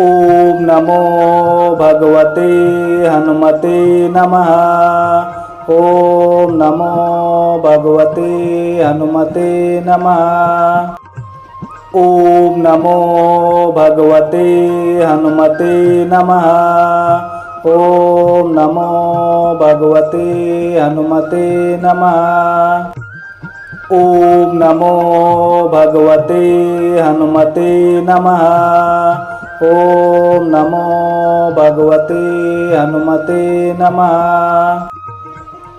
ओम नमो भगवते हनुमते नमः। ओम नमो भगवते हनुमते नमः। ओम नमो भगवते हनुमते नमः। ओम नमो भगवते हनुमते नमः। ओम नमो भगवते हनुमते नमः। ओम नमो भगवते हनुमते नमः।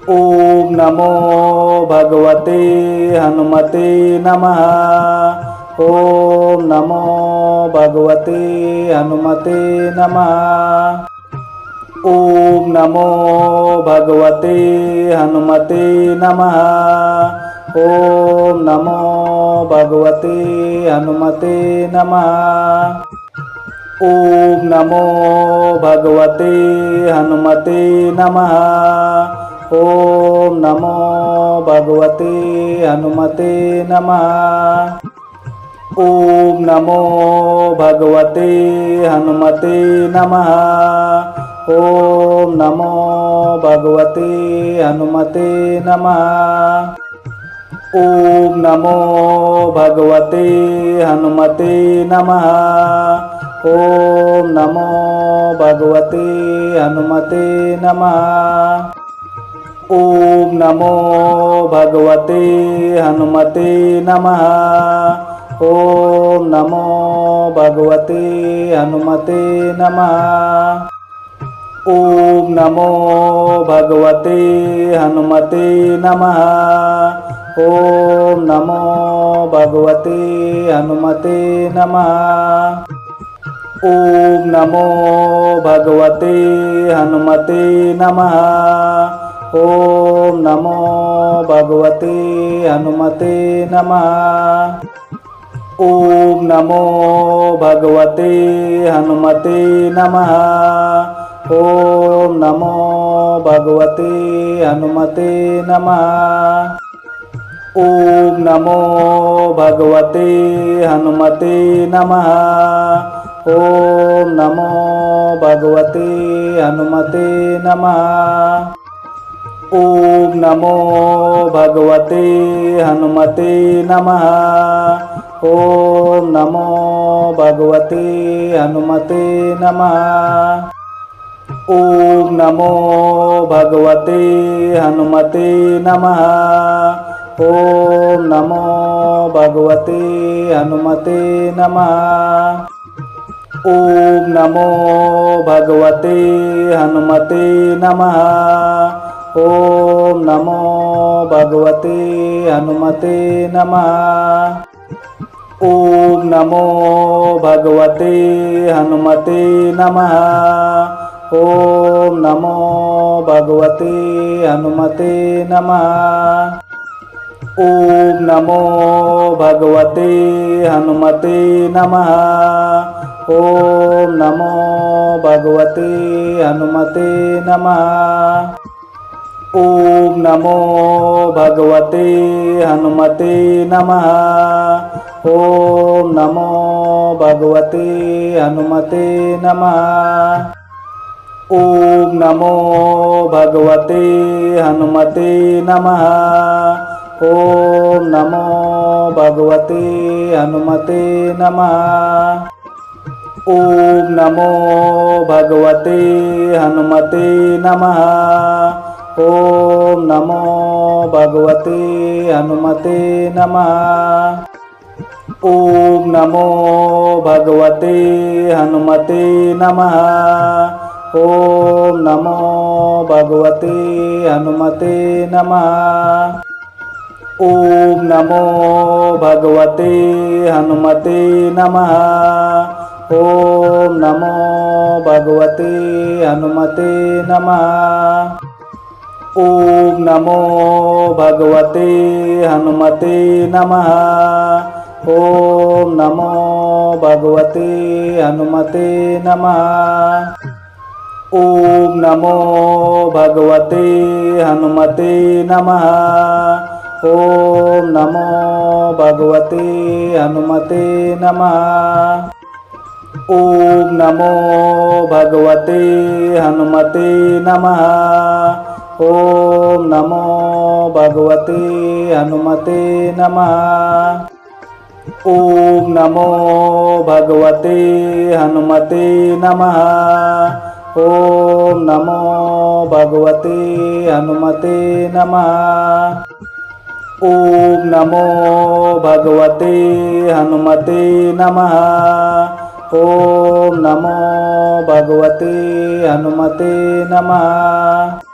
ओम नमो भगवते हनुमते नमः। ओम नमो भगवते हनुमते नमः। ॐ नमो भगवते हनुमते नमः। ॐ नमो भगवते हनुमते नमः। ओम नमो भगवते हनुमते नमः। ओम नमो भगवते हनुमते नमः। ओम नमो भगवते हनुमते नमः। ओम नमो भगवते हनुमते नमः। ओम नमो भगवते हनुमते नमः। ॐ नमो भगवते हनुमते नमः। ॐ नमो भगवते हनुमते नमः। ॐ नमो भगवते हनुमते नमः। ॐ नमो भगवते हनुमते नमः। ॐ नमो भगवते हनुमते नमः। ओम नमो भगवते हनुमते नमः। ओम नमो भगवते हनुमते नमः। ओम नमो भगवते हनुमते नमः। ओम नमो भगवते हनुमते नमः। ओम नमो भगवते हनुमते नमः। ओम नमो भगवते हनुमते नमः। ओम नमो भगवते हनुमते नमः। ओम नमो भगवते हनुमते नमः। ॐ नमो भगवते हनुमते नमः। ॐ नमो भगवते हनुमते नमः। ओम नमो भगवते हनुमते नमः। ओम नमो भगवते हनुमते नमः। ओम नमो भगवते हनुमते नमः। ओम नमो भगवते हनुमते नमः। ओम नमो भगवते हनुमते नमः। ओम नमो भगवते हनुमते नमः। ओम नमो भगवते हनुमते नमः। ओम नमो भगवते हनुमते नमः। ओम नमो भगवते हनुमते नमः। ओम नमो भगवते हनुमते नमः। ओम नमो भगवते हनुमते नमः। ओम नमो भगवते हनुमते नमः। ओम नमो भगवते हनुमते नमः। ओम नमो भगवते हनुमते नमः। ओम नमो भगवते हनुमते नमः। ओम नमो भगवते हनुमते नमः। ओम नमो भगवते हनुमते नमः। ओम नमो भगवते हनुमते नमः। ओम नमो भगवते हनुमते नमः। ओम नमो भगवते हनुमते नमः। ॐ नमो भगवते हनुमते नमः। ॐ नमो भगवते हनुमते नमः। ओम नमो भगवते हनुमते नमः। ॐ नमो भगवते हनुमते नमः। ओम नमो भगवते हनुमते नमः। ॐ नमो भगवते हनुमते नमः।